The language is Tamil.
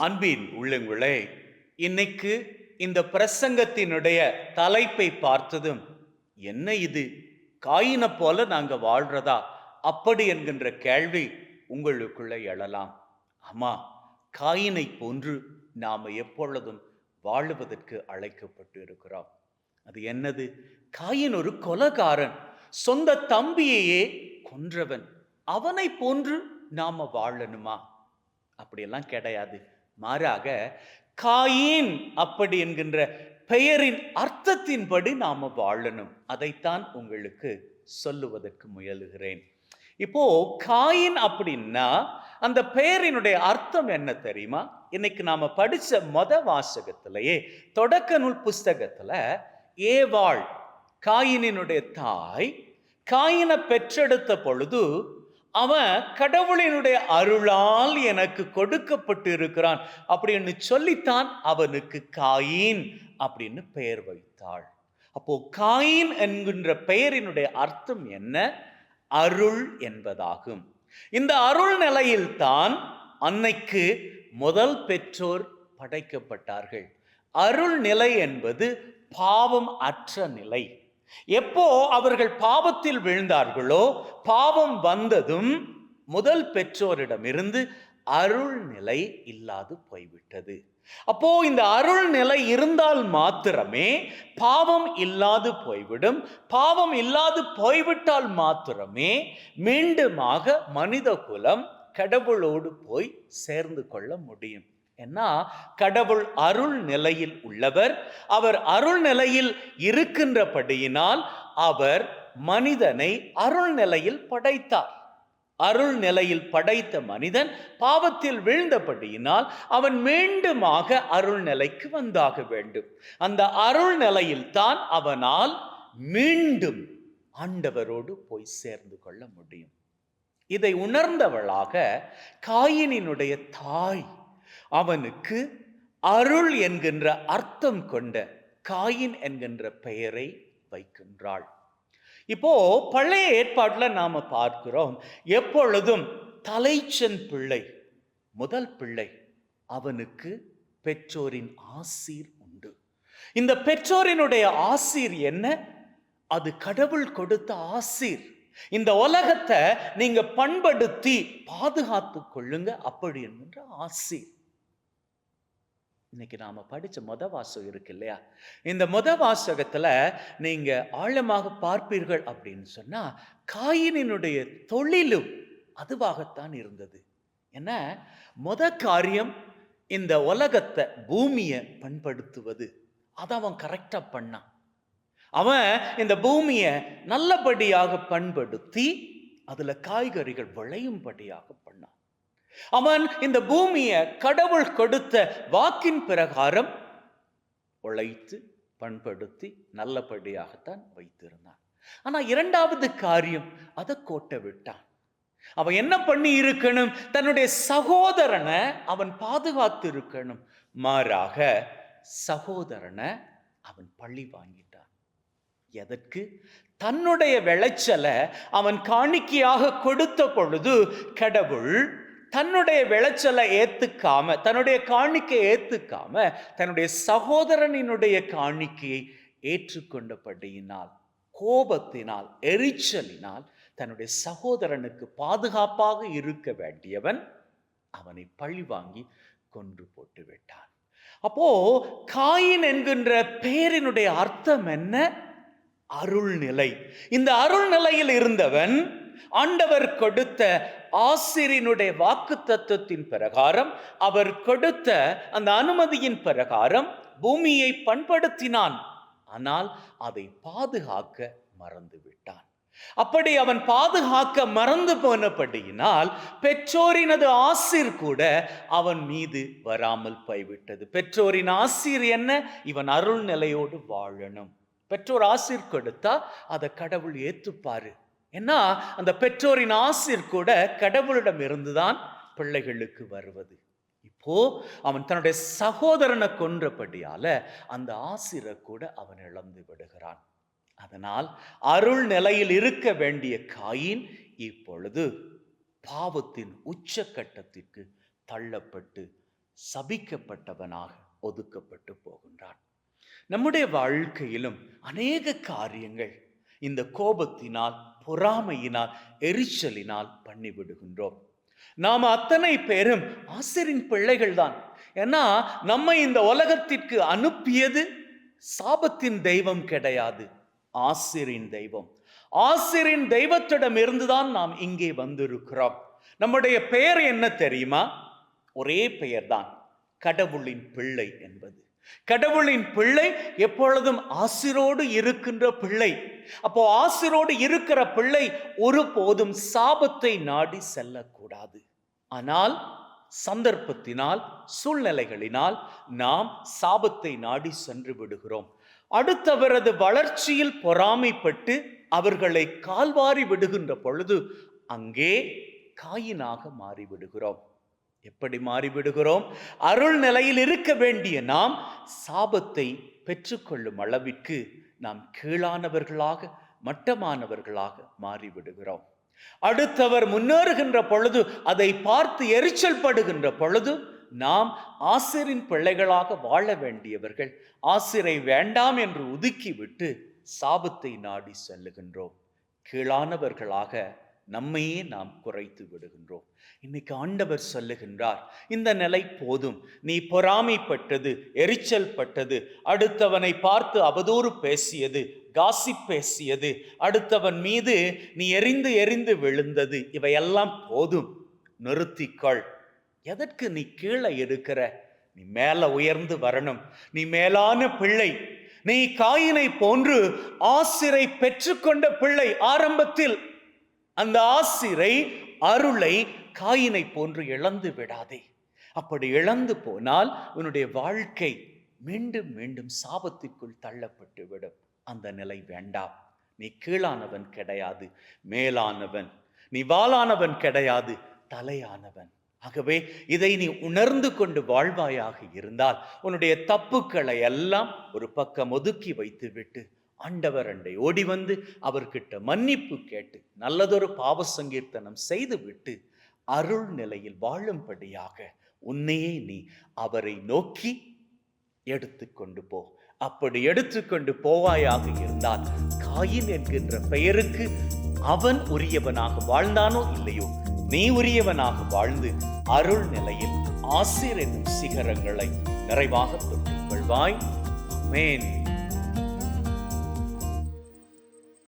அன்பின் உள்ளங்களே இன்னைக்கு இந்த பிரசங்கத்தினுடைய தலைப்பை பார்த்ததும் என்ன இது? காயினை போல நாங்க வாழ்றதா? அப்படி என்கின்ற கேள்வி உங்களுக்குள்ள எழலாம். ஆமா காயினை போன்று நாம எப்பொழுதும் வாழுவதற்கு அழைக்கப்பட்டு இருக்கிறோம். அது என்னது? காயின் ஒரு கொலகாரன் சொந்த தம்பியையே கொன்றவன். அவனை போன்று நாம வாழணுமா? அப்படியெல்லாம் கிடையாது. மாறாக காயின் அப்படி என்கின்ற பெயரின் அர்த்தத்தின்படி நாம வாழணும். அதைத்தான் உங்களுக்கு சொல்லுவதற்கு முயலுகிறேன். இப்போ காயின் அப்படின்னா அந்த பெயரினுடைய அர்த்தம் என்ன தெரியுமா? இன்னைக்கு நாம படிச்ச மொத வாசகத்திலேயே தொடக்க நூல் புஸ்தகத்துல ஏவாள் காயினினுடைய தாய் காயினை பெற்றெடுத்த பொழுது அவன் கடவுளினுடைய அருளால் எனக்கு கொடுக்கப்பட்டு இருக்கிறான் அப்படின்னு சொல்லித்தான் அவனுக்கு காயின் அப்படின்னு பெயர் வைத்தாள். அப்போ காயின் என்கின்ற பெயரினுடைய அர்த்தம் என்ன? அருள் என்பதாகும். இந்த அருள் நிலையில்தான் அன்னைக்கு முதல் பெற்றோர் படைக்கப்பட்டார்கள். அருள் நிலை என்பது பாவம் அற்ற நிலை. எப்போ அவர்கள் பாவத்தில் விழுந்தார்களோ பாவம் வந்ததும் முதல் பெற்றோரிடமிருந்து அருள் நிலை இல்லாது போய்விட்டது. அப்போ இந்த அருள் நிலை இருந்தால் மாத்திரமே பாவம் இல்லாது போய்விடும். பாவம் இல்லாது போய்விட்டால் மாத்திரமே மீண்டுமாக மனித குலம் கடவுளோடு போய் சேர்ந்து கொள்ள முடியும். ஏன்னா கடவுள் அருள் நிலையில் உள்ளவர். அவர் அருள் நிலையில் இருக்கின்றபடியினால் அவர் மனிதனை அருள் நிலையில் படைத்தார். அருள் நிலையில் படைத்த மனிதன் பாவத்தில் வீழ்ந்தபடியினால் அவன் மீண்டுமாக அருள் நிலைக்கு வந்தாக வேண்டும். அந்த அருள் நிலையில் தான் அவனால் மீண்டும் ஆண்டவரோடு போய் சேர்ந்து கொள்ள முடியும். இதை உணர்ந்தவளாக காயினினுடைய தாய் அவனுக்கு அருள் என்கின்ற அர்த்தம் கொண்ட காயின் என்கின்ற பெயரை வைக்கின்றாள். இப்போ பழைய ஏற்பாட்டில் நாம பார்க்கிறோம் எப்பொழுதும் தலைச்சன் பிள்ளை முதல் பிள்ளை அவனுக்கு பெற்றோரின் ஆசீர் உண்டு. இந்த பெற்றோரினுடைய ஆசீர் என்ன? அது கடவுள் கொடுத்த ஆசீர். இந்த உலகத்தை நீங்க பண்படுத்தி பாதுகாத்து கொள்ளுங்க அப்படி என்கின்ற ஆசீர். இன்னைக்கு நாம படிச்ச மொத வாசகம் இருக்கு இல்லையா? இந்த மொத வாசகத்துல நீங்க ஆழமாக பார்ப்பீர்கள் அப்படின்னு சொன்னா காயினினுடைய தொழிலும் அதுவாகத்தான் இருந்தது. என்ன? மொத காரியம் இந்த உலகத்தை பூமியை பண்படுத்துவது. அதை அவன் கரெக்டா பண்ணான். அவன் இந்த பூமியை நல்லபடியாக பண்படுத்தி அதுல காய்கறிகள் விளையும்படியாக பண்ணான். அவன் இந்த பூமியை கடவுள் கொடுத்த வாக்கின் பிரகாரம் உழைத்து பண்படுத்தி நல்லபடியாகத்தான் வைத்திருந்தான். ஆனா இரண்டாவது காரியம் அதை கோட்டை விட்டான். அவன் என்ன பண்ணி இருக்கணும்? தன்னுடைய சகோதரனை அவன் பாதுகாத்து இருக்கணும் மாறாக சகோதரனை அவன் பழி வாங்கிட்டான். எதற்கு? தன்னுடைய விளைச்சலை அவன் காணிக்கையாக கொடுத்த பொழுது கடவுள் தன்னுடைய விளைச்சலை ஏத்துக்காம தன்னுடைய காணிக்கையை ஏத்துக்காம தன்னுடைய சகோதரனினுடைய காணிக்கையை ஏற்றுக்கொண்டபடியினால் கோபத்தினால் எரிச்சலினால் தன்னுடைய சகோதரனுக்கு பாதுகாப்பாக இருக்க வேண்டியவன் அவனை பழிவாங்கி கொன்று போட்டு விட்டான். அப்போ காயின் என்கின்ற பெயரினுடைய அர்த்தம் என்ன? அருள்நிலை. இந்த அருள்நிலையில் இருந்தவன் ஆண்டவர் கொடுத்த ஆசிரியனுடைய வாக்கு தத்துவத்தின் பிரகாரம் அவர் கொடுத்த அந்த அனுமதியின் பிரகாரம் பூமியை பண்படுத்தினான். ஆனால் அதை பாதுகாக்க மறந்து விட்டான் அப்படி அவன் பாதுகாக்க மறந்து போனபடியினால் பெற்றோரினது ஆசிர் கூட அவன் மீது வராமல் போய்விட்டது. பெற்றோரின் ஆசிர் என்ன? இவன் அருள் நிலையோடு வாழணும். பெற்றோர் ஆசிர் கொடுத்தா அதை கடவுள் ஏத்துப்பாரு. ஏன்னா அந்த பெற்றோரின் ஆசிர் கூட கடவுளிடம் இருந்துதான் பிள்ளைகளுக்கு வருவது. இப்போ அவன் தன்னுடைய சகோதரனை கொன்றபடியால அந்த ஆசிரை கூட அவன் இழந்து விடுகிறான். அதனால் அருள் நிலையில் இருக்க வேண்டிய காயின் இப்பொழுது பாவத்தின் உச்சக்கட்டத்திற்கு தள்ளப்பட்டு சபிக்கப்பட்டவனாக ஒதுக்கப்பட்டு போகின்றான். நம்முடைய வாழ்க்கையிலும் அநேக காரியங்கள் இந்த கோபத்தினால் பொறாமையினால் எரிச்சலினால் பண்ணிவிடுகின்றோம். நாம் அத்தனை பேரும் ஆசிரின் பிள்ளைகள் தான் ஏன்னா நம்ம இந்த உலகத்திற்கு அனுப்பியது சாபத்தின் தெய்வம் கிடையாது ஆசிரின் தெய்வம். ஆசிரின் தெய்வத்திடம் இருந்துதான் நாம் இங்கே வந்திருக்கிறோம். நம்முடைய பெயர் என்ன தெரியுமா? ஒரே பெயர்தான் கடவுளின் பிள்ளை என்பது. கடவுளின் பிள்ளை எப்பொழுதும் ஆசிரோடு இருக்கின்ற பிள்ளை. அப்போ ஆசிரோடு இருக்கிற பிள்ளை ஒருபோதும் சாபத்தை நாடி செல்லக்கூடாது. ஆனால் சந்தர்ப்பத்தினால் சூழ்நிலைகளினால் நாம் சாபத்தை நாடி சென்று விடுகிறோம். அடுத்தவரது வளர்ச்சியில் பொறாமைப்பட்டு அவர்களை கால்வாரி விடுகின்ற பொழுது அங்கே காயினாக மாறிவிடுகிறோம். எப்படி மாறிவிடுகிறோம்? அருள் நிலையில் இருக்க வேண்டிய நாம் சாபத்தை பெற்றுக்கொள்ளும் அளவிற்கு நாம் கீழானவர்களாக மட்டமானவர்களாக மாறிவிடுகிறோம். அடுத்தவர் முன்னேறுகின்ற பொழுது அதை பார்த்து எரிச்சல் படுகின்ற பொழுது நாம் ஆசிரின் பிள்ளைகளாக வாழ வேண்டியவர்கள் ஆசிரை வேண்டாம் என்று ஒதுக்கிவிட்டு சாபத்தை நாடி செல்லுகின்றோம். கீழானவர்களாக நம்மையே நாம் குறைத்து விடுகின்றோம். இன்னைக்கு ஆண்டவர் சொல்லுகின்றார் இந்த நிலை போதும். நீ பொறாமைப்பட்டது எரிச்சல் பட்டது அடுத்தவனை பார்த்து அவதூறு பேசியது காசி பேசியது அடுத்தவன் மீது நீ எரிந்து எரிந்து விழுந்தது இவையெல்லாம் போதும். நிறுத்திக்கொள். எதற்கு நீ கீழே இருக்கிற நீ மேல உயர்ந்து வரணும். நீ மேலான பிள்ளை. நீ காயினை போன்று ஆசிரை பெற்றுக்கொண்ட பிள்ளை ஆரம்பத்தில் அந்த ஆசிரை அருளை காயினை போன்று இழந்து விடாதே. அப்படி இழந்து போனால் உன்னுடைய வாழ்க்கை மீண்டும் மீண்டும் சாபத்திற்குள் தள்ளப்பட்டு விடும். அந்த நிலை வேண்டாம். நீ கீழானவன் கிடையாது மேலானவன். நீ வாளானவன் கிடையாது தலையானவன். ஆகவே இதை நீ உணர்ந்து கொண்டு வாழ்வாயாக இருந்தால் உன்னுடைய தப்புக்களை எல்லாம் ஒரு பக்கம் ஒதுக்கி வைத்து விட்டு ஆண்டவர் அண்டை ஓடி வந்து அவர்கிட்ட மன்னிப்பு கேட்டு நல்லதொரு பாவ சங்கீர்த்தனம் செய்து விட்டு அருள் நிலையில் வாழும்படியாக உன்னையே நீ அவரை நோக்கி எடுத்துக்கொண்டு போ. அப்படி எடுத்துக்கொண்டு போவாயாக இருந்தால் காயின் என்கின்ற பெயருக்கு அவன் உரியவனாக வாழ்ந்தானோ இல்லையோ நீ உரியவனாக வாழ்ந்து அருள் நிலையில் ஆசிர் என்னும் சிகரங்களை நிறைவாக தொட்டுக் கொள்வாய். மேன்